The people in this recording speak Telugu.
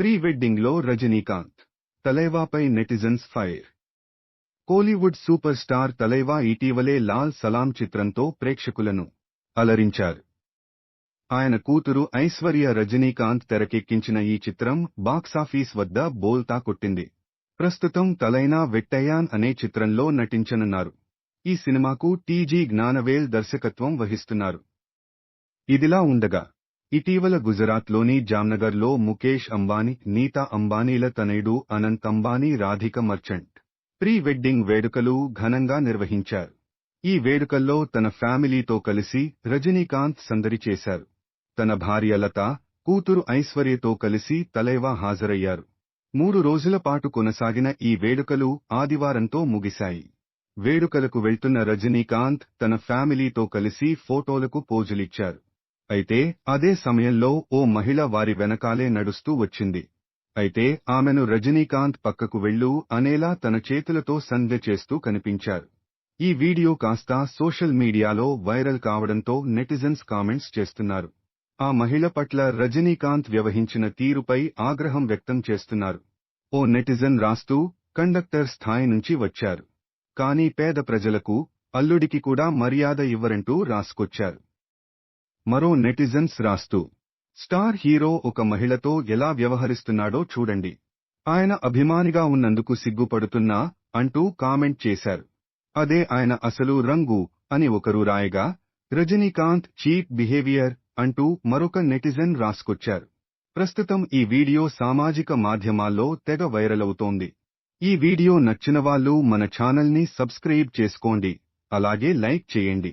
ప్రీ వెడ్డింగ్లో Rajinikanth తలైవాపై netizens fire. Kollywood super star Thalaiva ఇటీవలే లాల్ సలాం చిత్రంతో ప్రేక్షకులను అలరించారు. ఆయన కూతురు ఐశ్వర్య రజనీకాంత్ తెరకెక్కించిన ఈ చిత్రం బాక్సాఫీస్ వద్ద బోల్తా కొట్టింది. ప్రస్తుతం తలైనా వెట్టయాన్ అనే చిత్రంలో నటించనున్నారు. ఈ సినిమాకు టీజీ జ్ఞానవేల్ దర్శకత్వం వహిస్తున్నారు. ఇదిలా ఉండగా ఇటీవల గుజరాత్లోని జామ్నగర్లో ముఖేష్ అంబానీ నీతా అంబానీల తనయుడు అనంత్ అంబానీ రాధిక మర్చెంట్ ప్రీ వెడ్డింగ్ వేడుకలు ఘనంగా నిర్వహించారు. ఈ వేడుకల్లో తన ఫ్యామిలీతో కలిసి రజనీకాంత్ సందడి చేశారు. తన భార్య లత కూతురు ఐశ్వర్యతో కలిసి తలైవా హాజరయ్యారు. మూడు రోజుల పాటు కొనసాగిన ఈ వేడుకలు ఆదివారంతో ముగిశాయి. వేడుకలకు వెళ్తున్న రజనీకాంత్ తన ఫ్యామిలీతో కలిసి ఫోటోలకు పోజులిచ్చారు. అయితే అదే సమయంలో ఓ మహిళ వారి వెనకాలే నడుస్తూ వచ్చింది. అయితే ఆమెను రజనీకాంత్ పక్కకు వెళ్ళు అనేలా తన చేతులతో సంజ్ఞ చేస్తూ కనిపించారు. ఈ వీడియో కాస్త సోషల్ మీడియాలో వైరల్ కావడంతో నెటిజన్స్ కామెంట్స్ చేస్తున్నారు. ఆ మహిళ పట్ల రజనీకాంత్ వ్యవహించిన తీరుపై ఆగ్రహం వ్యక్తం చేస్తున్నారు. ఓ నెటిజన్ రాస్తూ కండక్టర్ స్థాయి నుంచి వచ్చారు. కానీ పేద ప్రజలకు అల్లుడికి కూడా మర్యాద ఇవ్వరంటూ రాసుకొచ్చారు. మరో నెటిజన్స్ రాస్తూ స్టార్ హీరో ఒక మహిళతో ఎలా వ్యవహరిస్తున్నాడో చూడండి. ఆయన అభిమానిగా ఉన్నందుకు సిగ్గుపడుతున్నా అంటూ కామెంట్ చేశారు. అదే ఆయన అసలు రంగు అని ఒకరు రాయగా రజనీకాంత్ చీప్ బిహేవియర్ అంటూ మరొక నెటిజన్ రాసుకొచ్చారు. ప్రస్తుతం ఈ వీడియో సామాజిక మాధ్యమాల్లో తెగ వైరల్ అవుతోంది ఈ వీడియో నచ్చిన వాళ్ళు మన ఛానల్ని సబ్స్క్రైబ్ చేసుకోండి. అలాగే లైక్ చేయండి.